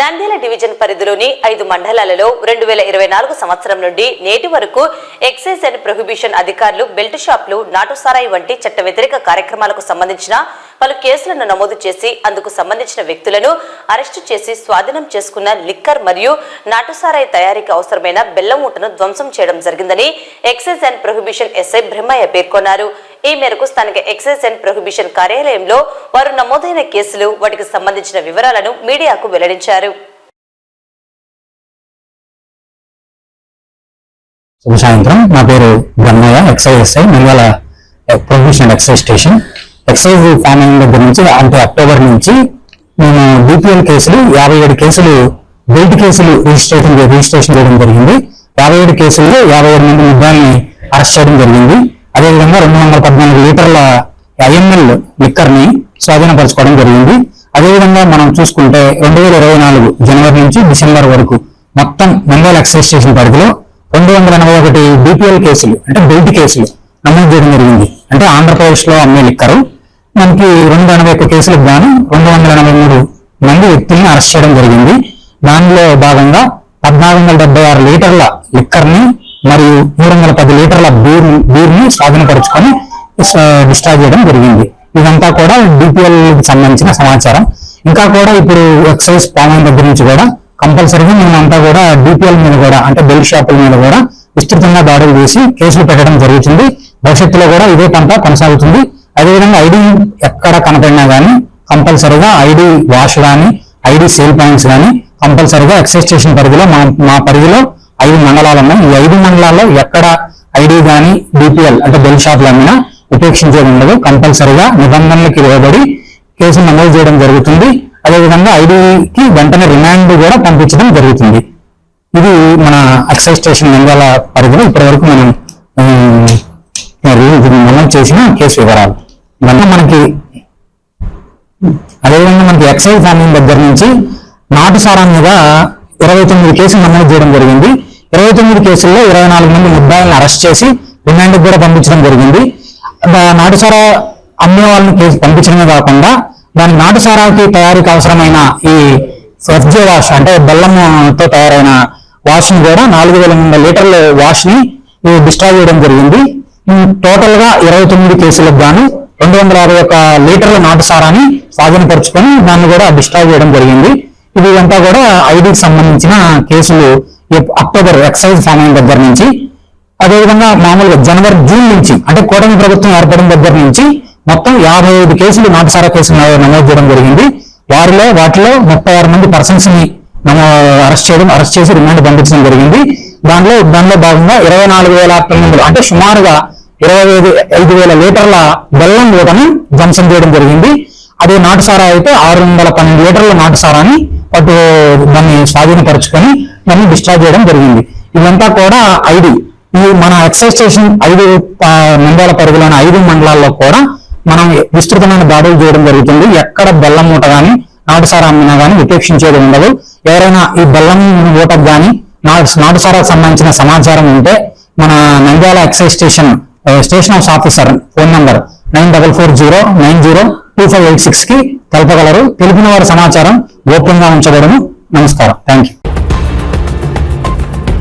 Nandyal division పరిధిలోని ఐదు మండలాలలో రెండు వేల ఇరవై నాలుగు సంవత్సరం నుండి నేటి వరకు ఎక్సైజ్ అండ్ ప్రొహిబిషన్ అధికారులు బెల్ట్ షాపులు నాటుసారాయి వంటి చట్ట వ్యతిరేక కార్యక్రమాలకు సంబంధించిన పలు కేసులను నమోదు చేసి అందుకు సంబంధించిన వ్యక్తులను అరెస్టు చేసి స్వాధీనం చేసుకున్న లిక్కర్ మరియు నాటుసారాయి తయారీకి అవసరమైన బెల్లం ఊటను ధ్వంసం చేయడం జరిగిందని excise and prohibition SI Brahmaiah పేర్కొన్నారు. ఈ మేరకు స్థానిక ఎక్సైజ్ అండ్ ప్రొహిబిషన్ కార్యాలయంలో వారు నమోదైన కేసులు వాటికి సంబంధించిన వివరాలను మీడియాకు వెల్లడించారు. శుభ సాయంత్రం. నా పేరు Brahmaiah excise SI Nandyal professional excise station. Excise farming దగ్గర నుంచి అంటే అక్టోబర్ నుంచి మేము బీపీఎల్ కేసులు యాభై ఏడు కేసులు బెల్ట్ కేసులు రిజిస్ట్రేషన్ రిజిస్ట్రేషన్ చేయడం జరిగింది. యాభై ఏడు కేసుల్లో యాభై ఏడు మంది ముద్దాల్ని అరెస్ట్ చేయడం జరిగింది. అదేవిధంగా రెండు వందల పద్నాలుగు లీటర్ల ఐఎంఎల్ లిక్కర్ని స్వాధీనపరచుకోవడం జరిగింది. అదేవిధంగా మనం చూసుకుంటే రెండు వేల ఇరవై నాలుగు జనవరి నుంచి డిసెంబర్ వరకు మొత్తం నంద్యాల ఎక్సైజ్ స్టేషన్ పరిధిలో రెండు వందల ఎనభై ఒకటి బీపీఎల్ కేసులు అంటే బెల్ట్ కేసులు నమోదు చేయడం జరిగింది. అంటే ఆంధ్రప్రదేశ్లో అమ్మే లిక్కరు. మనకి రెండు ఎనభై ఒక్క కేసులకు గాను రెండు వందల ఎనభై మూడు మంది వ్యక్తుల్ని అరెస్ట్ చేయడం జరిగింది. దానిలో భాగంగా పద్నాలుగు వందల డెబ్బై ఆరు లీటర్ల లిక్కర్ని మరియు మూడు వందల పది లీటర్ల బీర్ బీర్ స్వాధీనపరుచుకొని డిశ్చార్జ్ చేయడం జరిగింది. ఇదంతా కూడా డిపిఎల్కి సంబంధించిన సమాచారం. ఇంకా కూడా ఇప్పుడు ఎక్సైజ్ పాలన దగ్గర నుంచి కూడా కంపల్సరీగా మేమంతా కూడా డిపిఎల్ మీద కూడా అంటే బెల్ షాపుల మీద కూడా విస్తృతంగా దాడులు చేసి కేసులు పెట్టడం జరుగుతుంది. భవిష్యత్తులో కూడా ఇదే పంట కొనసాగుతుంది. అదేవిధంగా ఐడి ఎక్కడ కనపడినా కానీ కంపల్సరీగా ఐడి వాష్ కానీ ఐడి సేల్ పాయింట్స్ కానీ కంపల్సరీగా ఎక్సైజ్ స్టేషన్ పరిధిలో మా మా పరిధిలో ఐదు మండలాలు ఉన్నాయి. ఈ ఐదు మండలాల్లో ఎక్కడ ఐడి కానీ డిపిఎల్ అంటే బెల్ షాప్లు అమ్మినా ఉపేక్షించేది ఉండదు. కంపల్సరీగా నిబంధనలకు లోబడి కేసు నమోదు చేయడం జరుగుతుంది. అదేవిధంగా ఐడికి వెంటనే రిమాండ్ కూడా పంపించడం జరుగుతుంది. ఇది మన ఎక్సైజ్ స్టేషన్ నంద్యాల పరిధిలో ఇప్పటివరకు మనం నమోదు చేసిన కేసు వివరాలు. ఇవన్నీ మనకి అదేవిధంగా మనకి ఎక్సైజ్ ఫార్మింగ్ దగ్గర నుంచి నాటు సారా మీద ఇరవై తొమ్మిది కేసులు నమోదు చేయడం జరిగింది. ఇరవై తొమ్మిది కేసుల్లో ఇరవై నాలుగు మంది ముద్దాయిలను అరెస్ట్ చేసి రిమాండ్కి కూడా పంపించడం జరిగింది. నాటుసారా అమ్మే వాళ్ళని కేసు పంపించడమే కాకుండా దాని నాటు సారాకి తయారీకి అవసరమైన ఈ ఎఫ్జే వాష్ అంటే బెల్లంతో తయారైన వాష్ని కూడా నాలుగు వేల ఎనిమిది లీటర్ల వాష్ని డిస్ట్రాబ్ డిస్ట్రాయ్ చేయడం జరిగింది. టోటల్గా ఇరవై తొమ్మిది కేసులకు గాను రెండు వందల యాభై ఒక్క లీటర్ల నాటు సారాన్ని స్వాధీనపరుచుకొని దాన్ని కూడా డిస్ట్రాయ్ చేయడం జరిగింది. ఇది అంతా కూడా ఐడికి సంబంధించిన కేసులు అక్టోబర్ ఎక్సైజ్ సమయం దగ్గర నుంచి అదేవిధంగా మామూలుగా జనవరి జూన్ నుంచి అంటే కూటమి ప్రభుత్వం ఏర్పడిన దగ్గర నుంచి మొత్తం యాభై ఐదు కేసులు నాటుసారా కేసులు నమోదు చేయడం జరిగింది. వారిలో వాటిలో ముప్పై ఆరు మంది పర్సన్స్ని అరెస్ట్ చేయడం అరెస్ట్ చేసి రిమాండ్ పంపించడం జరిగింది. దానిలో దానిలో భాగంగా ఇరవై నాలుగు వేల తొమ్మిది అంటే సుమారుగా ఇరవై ఐదు ఐదు వేల లీటర్ల బెల్లం ఊటను ధ్వంసం చేయడం జరిగింది. అదే నాటుసారా అయితే ఆరు వందల పన్నెండు లీటర్ల నాటుసారాని పట్టు దాన్ని స్వాధీనపరుచుకొని దాన్ని డిశ్చార్జ్ చేయడం జరిగింది. ఇదంతా కూడా ఐదు ఈ మన ఎక్సైజ్ స్టేషన్ ఐదు మండల పరిధిలోని ఐదు మండలాల్లో కూడా మనం విస్తృతమైన దాడులు చేయడం జరుగుతుంది. ఎక్కడ బెల్లం మూట కానీ నాటుసారా అమ్మినా కానీ ఉపేక్షించేది ఉండదు. ఎవరైనా ఈ బెల్లం మూటకు కానీ నా నాటుసారాకు సంబంధించిన సమాచారం ఉంటే మన Nandyal excise station station house officer phone number nine double four zero nine zero two five eight సిక్స్కి తెలపగలరు. తెలిపిన వారి సమాచారం గోప్యంగా ఉంచబడను. నమస్కారం. Thank you